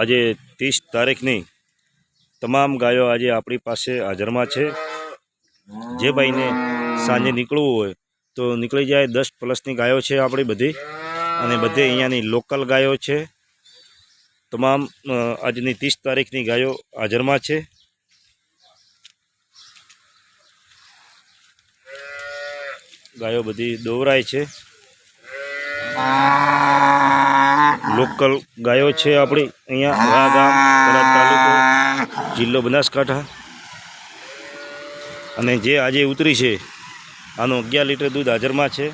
આજે ત્રીસ તારીખની તમામ ગાયો આજે આપણી પાસે હાજરમાં છે. જે ભાઈને સાંજે નીકળવું હોય તો નીકળી જાય. દસ પ્લસની ગાયો છે આપણી બધી અને બધે અહીંયાની લોકલ ગાયો છે. તમામ આજની ત્રીસ તારીખની ગાયો હાજરમાં છે. ગાયો બધી દોવરાય છે. લોકલ ગાયો છે આપણી. અહીંયા જિલ્લો બનાસકાંઠા. અને જે આજે ઉતરી છે, આનું અગિયાર લીટર દૂધ હાજરમાં છે.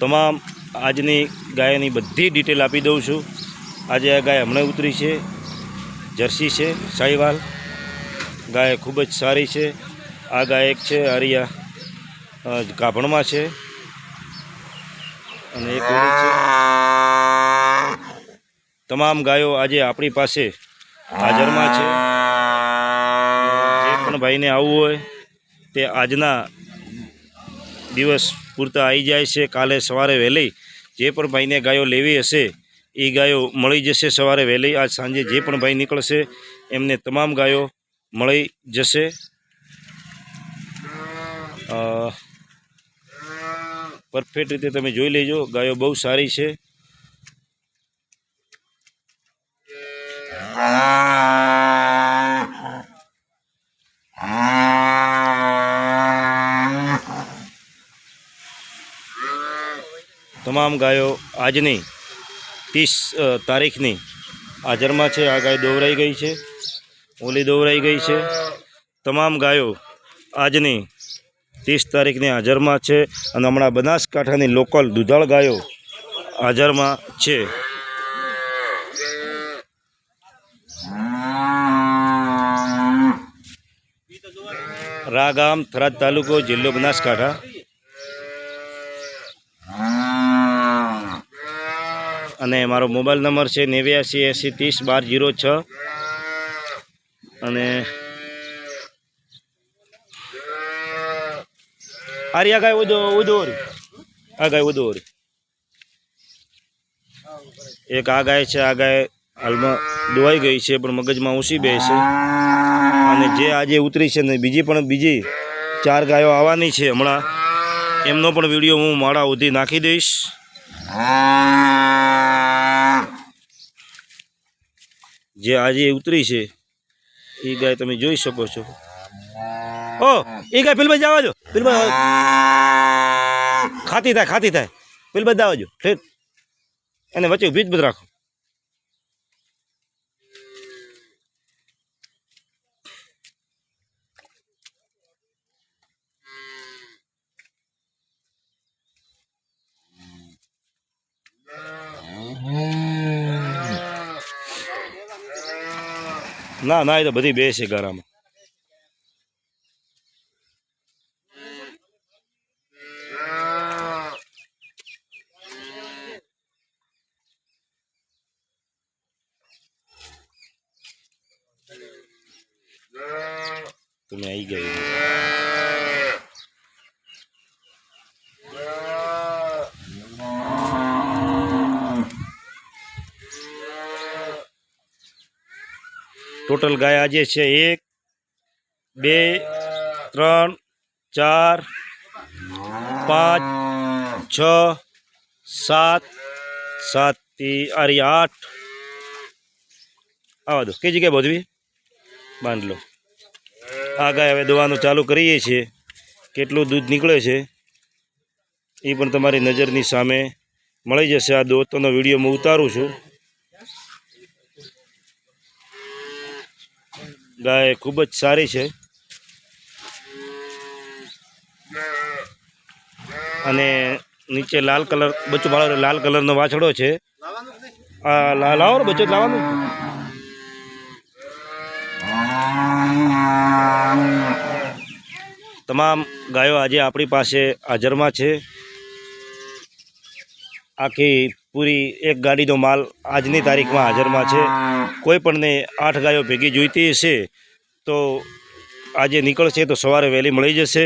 તમામ આજની ગાયની બધી ડિટેલ આપી દઉં છું. આજે આ ગાય હમણાં ઉતરી છે, જર્સી છે, સાહીવાલ. ગાય ખૂબ જ સારી છે. આ ગાય એક છે, આરિયા. ગાભણમાં છે. અને એક તમામ ગાયો આજે આપણી પાસે હાજરમાં છે. જે પણ ભાઈને આવવું હોય તે આજના દિવસ પૂરતા આવી જાય છે. કાલે સવારે વહેલી જે પણ ભાઈને ગાયો લેવી હશે એ ગાયો મળી જશે સવારે વહેલી. આજ સાંજે જે પણ ભાઈ નીકળશે, એમને તમામ ગાયો મળી જશે. પરફેક્ટ રીતે તમે જોઈ લેજો. ગાયો બહુ સારી છે. તમામ ગાયો આજની ત્રીસ તારીખની હાજરમાં છે. આ ગાય દોવરાઈ ગઈ છે. ઓલી દોવરાઈ ગઈ છે. તમામ ગાયો આજની ત્રીસ તારીખની હાજરમાં છે અને હમણાં બનાસકાંઠાની લોકલ દુધાળ ગાયો હાજરમાં છે. રા ગામ થરાદ તાલુકો જિલ્લો બનાસકાંઠા. અને મારો મોબાઈલ નંબર છે નેવ્યાસી એંસી ત્રીસ બાર જીરો છ. અને આ ગાય ઉદો ઉદોરી આ ગાય ઉદોરી એક આ ગાય છે, આ ગાય હાલમાં દોવાઈ ગઈ છે, પણ મગજમાં ઊંચી બે છે. અને જે આજે ઉતરી છે ને, બીજી પણ, બીજી ચાર ગાયો આવવાની છે હમણાં. એમનો પણ વીડિયો હું માળા ઉધી નાખી દઈશ. જે આજે ઉતરી છે, એ ગાય તમે જોઈ શકો છો. ઓ એ ગાય ફિલ્મ જવા જો પેલમાં ખાતી થાય ખાતી થાય. ફિલ્મ જવા જો ઠીક. એને વચ્ચે બીજ બધ રાખો. ના ના, એ તો બધી બે છે ગારામાં. તમે આવી ગયા ટોટલ ગાય આજે છે એક બે ત્રણ ચાર પાંચ છ સાત સાતથી આરી આઠ આવા દો કઈ જગ્યાએ બોધવી બાંધ લો આ ગાય હવે દવાનું ચાલુ કરીએ છીએ. કેટલું દૂધ નીકળે છે, એ પણ તમારી નજરની સામે મળી જશે. આ દોતોનો વીડિયો હું ઉતારું છું. ગાય ખૂબ જ સારી છે. અને નીચે લાલ કલર, બચ્ચું ભાળો, લાલ કલરનો વાછડો છે. આ લાવો બચ્ચું લાવવાનું તમામ ગાયો આજે આપણી પાસે હાજરમાં છે. આખી પૂરી એક ગાડીનો માલ આજની તારીખમાં હાજરમાં છે. કોઈ પણને આઠ ગાયો ભેગી જોઈતી હશે તો આજે નીકળશે તો સવારે વહેલી મળી જશે.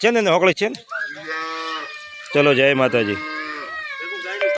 છે ને ને હોકળી છે ને? ચલો જય માતાજી.